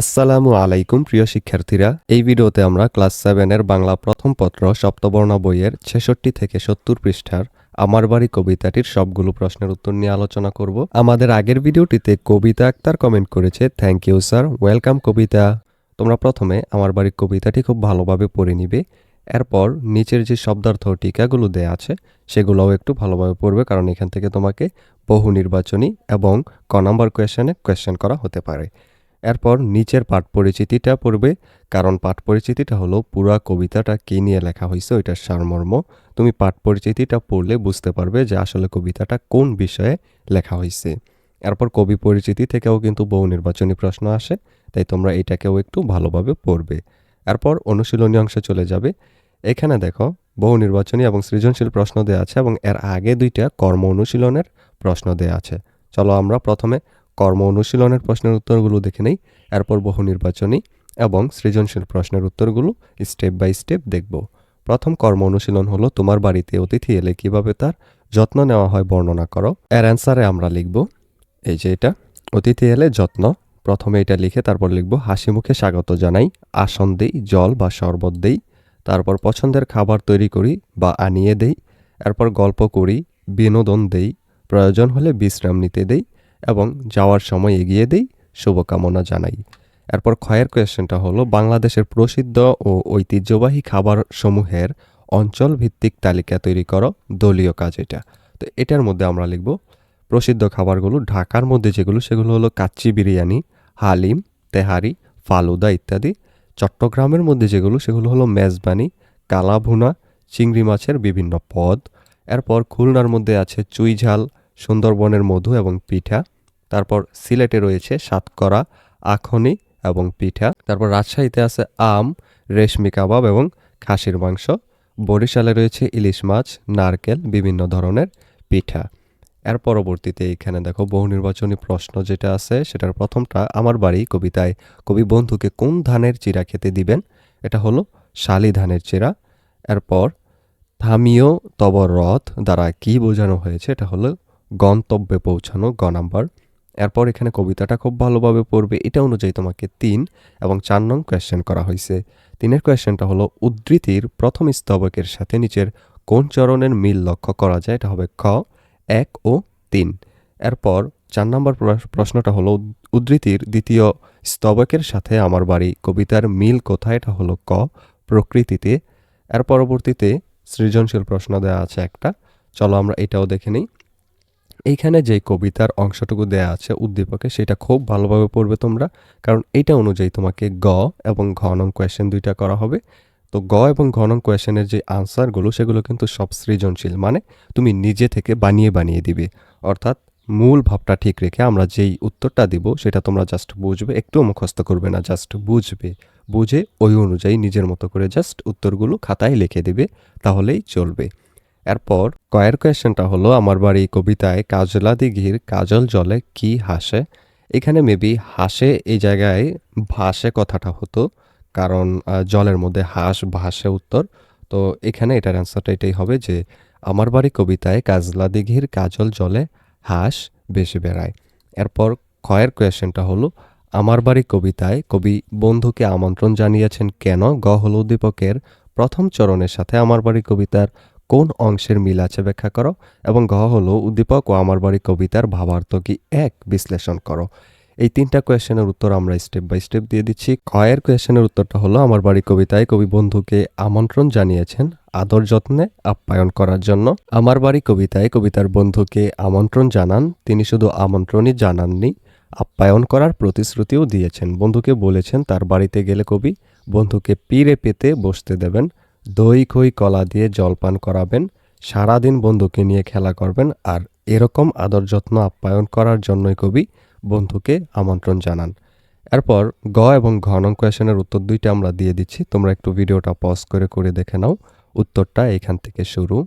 আসসালামু আলাইকুম, প্রিয় শিক্ষার্থীরা। এই ভিডিওতে আমরা ক্লাস সেভেনের বাংলা প্রথম পত্র সপ্তবর্ণ বইয়ের ছেষট্টি থেকে সত্তর পৃষ্ঠার আমার বাড়ি কবিতাটির সবগুলো প্রশ্নের উত্তর নিয়ে আলোচনা করব। আমাদের আগের ভিডিওটিতে কবিতা আক্তার কমেন্ট করেছে thank you sir welcome Kabita. তোমরা প্রথমে আমার বাড়ির কবিতাটি খুব ভালোভাবে পড়ে নিবে। এরপর নিচের যে শব্দার্থ টিকাগুলো দেয়া আছে, সেগুলোও একটু ভালোভাবে পড়বে, কারণ এখান থেকে তোমাকে বহু নির্বাচনী এবং ক নাম্বার কোয়েশনে কোয়েশ্চেন করা হতে পারে। এরপর নিচের পাঠ পরিচিতিটা পড়বে, কারণ পাঠ পরিচিতিটা হলো পুরা কবিতাটা কী নিয়ে লেখা হয়েছে ওইটার সারমর্ম। তুমি পাঠ পরিচিতিটা পড়লে বুঝতে পারবে যে আসলে কবিতাটা কোন বিষয়ে লেখা হয়েছে এরপর কবি পরিচিতি থেকেও কিন্তু বহু নির্বাচনী প্রশ্ন আসে, তাই তোমরা এটাকেও একটু ভালোভাবে পড়বে। এরপর অনুশীলনী অংশে চলে যাবে। এখানে দেখো, বহু নির্বাচনী এবং সৃজনশীল প্রশ্ন দেওয়া আছে এবং এর আগে দুইটা কর্ম অনুশীলনের প্রশ্ন দেওয়া আছে। চলো আমরা প্রথমে কর্ম অনুশীলনের প্রশ্নের উত্তরগুলো দেখে নেই, এরপর বহু নির্বাচনী এবং সৃজনশীল প্রশ্নের উত্তরগুলো স্টেপ বাই স্টেপ দেখব। প্রথম কর্ম অনুশীলন হলো, তোমার বাড়িতে অতিথি এলে কীভাবে তার যত্ন নেওয়া হয় বর্ণনা করো। এর অ্যান্সারে আমরা লিখব, এই যে এটা, অতিথি এলে যত্ন। প্রথমে এটা লিখে তারপর লিখব, হাসি মুখে স্বাগত জানাই। আসন দেই, জল বা শরবত দেই। তারপর পছন্দের খাবার তৈরি করি বা আনিয়ে দেই। এরপর গল্প করি, বিনোদন দেই। প্রয়োজন হলে বিশ্রাম নিতে দেই। এবং যাওয়ার সময় এগিয়ে দেই শুভকামনা জানাই। এরপর ক্ষয়ের কোয়েশ্চেনটা হলো, বাংলাদেশের প্রসিদ্ধ ও ঐতিহ্যবাহী খাবার সমূহের অঞ্চল ভিত্তিক তালিকা তৈরি করো, দলীয় কাজ এটা। তো এটার মধ্যে আমরা লিখব, প্রসিদ্ধ খাবারগুলো ঢাকার মধ্যে যেগুলো, সেগুলো হলো কাচ্চি বিরিয়ানি, হালিম, তেহারি, ফালুদা ইত্যাদি। চট্টগ্রামের মধ্যে যেগুলো, সেগুলো হলো মেজবানি, কালাভুনা, চিংড়ি মাছের বিভিন্ন পদ। এরপর খুলনার মধ্যে আছে চুইঝাল, সুন্দরবনের মধু এবং পিঠা। তারপর সিলেটে রয়েছে সাতকরা, আখনি এবং পিঠা। তারপর রাজশাহীতে আছে আম, রেশমি কাবাব এবং খাসির মাংস। বরিশালে রয়েছে ইলিশ মাছ, নারকেল, বিভিন্ন ধরনের পিঠা। এর পরবর্তীতে এখানে দেখো বহু নির্বাচনী প্রশ্ন যেটা আছে, সেটার প্রথমটা আমার বাড়ি কবিতায়, কবি বন্ধুকে কোন ধানের চিরা খেতে দিবেন? এটা হলো শালি ধানের চিরা। এরপর, থামিও তব রথ দ্বারা কি বোঝানো হয়েছে? এটা হলো গন্তব্যে পৌঁছানো গ নাম্বার। এরপর এখানে কবিতাটা খুব ভালোভাবে পড়বে। এটা অনুযায়ী তোমাকে তিন এবং চার নং কোয়েশ্চেন করা হয়েছে। তিনের কোয়েশ্চেনটা হলো, উদ্ধৃতির প্রথম স্তবকের সাথে নিচের কোন চরণের মিল লক্ষ্য করা যায়? এটা হবে খ, এক ও তিন। এরপর চার নম্বর প্র- প্রশ্নটা হলো, উদ্ধৃতির দ্বিতীয় স্তবকের সাথে আমার বাড়ি কবিতার মিল কোথায়? এটা হলো ক, প্রকৃতিতে। এর পরবর্তীতে সৃজনশীল প্রশ্ন দেওয়া আছে একটা। চলো আমরা এটাও দেখে নিই। এইখানে যে কবিতার অংশটুকু দেয়া আছে উদ্দীপকে, সেটা খুব ভালোভাবে পড়বে তোমরা। কারণ এটা অনুযায়ী তোমাকে গ এবং ঘ নং কোয়েশ্চেন দুইটা করা হবে। তো গ এবং ঘ নং কোয়েশ্চেনের যে আনসারগুলো সেগুলো কিন্তু সব সৃজনশীল। মানে তুমি নিজে থেকে বানিয়ে বানিয়ে দিবে। অর্থাৎ মূল ভাবটা ঠিক রেখে আমরা যেই উত্তরটা দিব, সেটা তোমরা জাস্ট বুঝবে। একটু মুখস্থ করবে না জাস্ট বুঝবে। বুঝে ওই অনুযায়ী নিজের মতো করে জাস্ট উত্তরগুলো খাতায় লিখে দেবে, তাহলেই চলবে। এরপর কয়ের কোয়েশ্চেনটা হলো, আমার বাড়ি কবিতায় কাজলা দিঘির কাজল জলে কি হাসে? এখানে মেবি হাসে এই জায়গায় ভাসে কথাটা হতো, কারণ জলের মধ্যে হাঁস, ভাসে উত্তর। তো এখানে এটার অ্যান্সারটা এটাই হবে যে, আমার বাড়ি কবিতায় কাজলা দিঘির কাজল জলে হাঁস বেশি বেড়ায়। এরপর ক্ষয়ের কোয়েশ্চেনটা হলো, আমার বাড়ি কবিতায় কবি বন্ধুকে আমন্ত্রণ জানিয়েছেন কেন গ হল উদ্দীপকের প্রথম চরণের সাথে আমার বাড়ি কবিতার কোন অংশের মিল আছে ব্যাখ্যা করো? এবং ঘ হলো, উদ্দীপক ও আমার বাড়ি কবিতার ভাবার্থ কি এক বিশ্লেষণ করো। এই তিনটা কোয়েশ্চেনের উত্তর আমরা স্টেপ বাই স্টেপ দিয়ে দিচ্ছি। ক্ষয়ের কোয়েশনের উত্তরটা হলো, আমার বাড়ি কবিতায় কবি বন্ধুকে আমন্ত্রণ জানিয়েছেন আদর যত্নে আপ্যায়ন করার জন্য। আমার বাড়ি কবিতায় কবিতার বন্ধুকে আমন্ত্রণ জানান, তিনি শুধু আমন্ত্রণই জানাননি, আপ্যায়ন করার প্রতিশ্রুতিও দিয়েছেন। বন্ধুকে বলেছেন, তার বাড়িতে গেলে কবি বন্ধুকে পিড়ে পেতে বসতে দেবেন। দই, খই, কলা দিয়ে জলপান করাবেন, সারাদিন বন্ধুকে নিয়ে খেলা করবেন আর এরকম আদর যত্ন আপ্যায়ন করার জন্যই কবি বন্ধুকে আমন্ত্রণ জানান। এরপর গ এবং ঘ নং কোয়েশনের উত্তর দুইটা আমরা দিয়ে দিচ্ছি। তোমরা একটু ভিডিওটা পজ করে করে দেখে নাও। উত্তরটা এখান থেকে শুরু।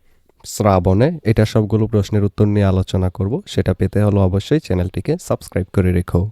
শ্রাবণে এটা সবগুলো প্রশ্নের উত্তর নিয়ে আলোচনা করব, সেটা পেতে হলো অবশ্যই চ্যানেলটিকে সাবস্ক্রাইব করে রেখো।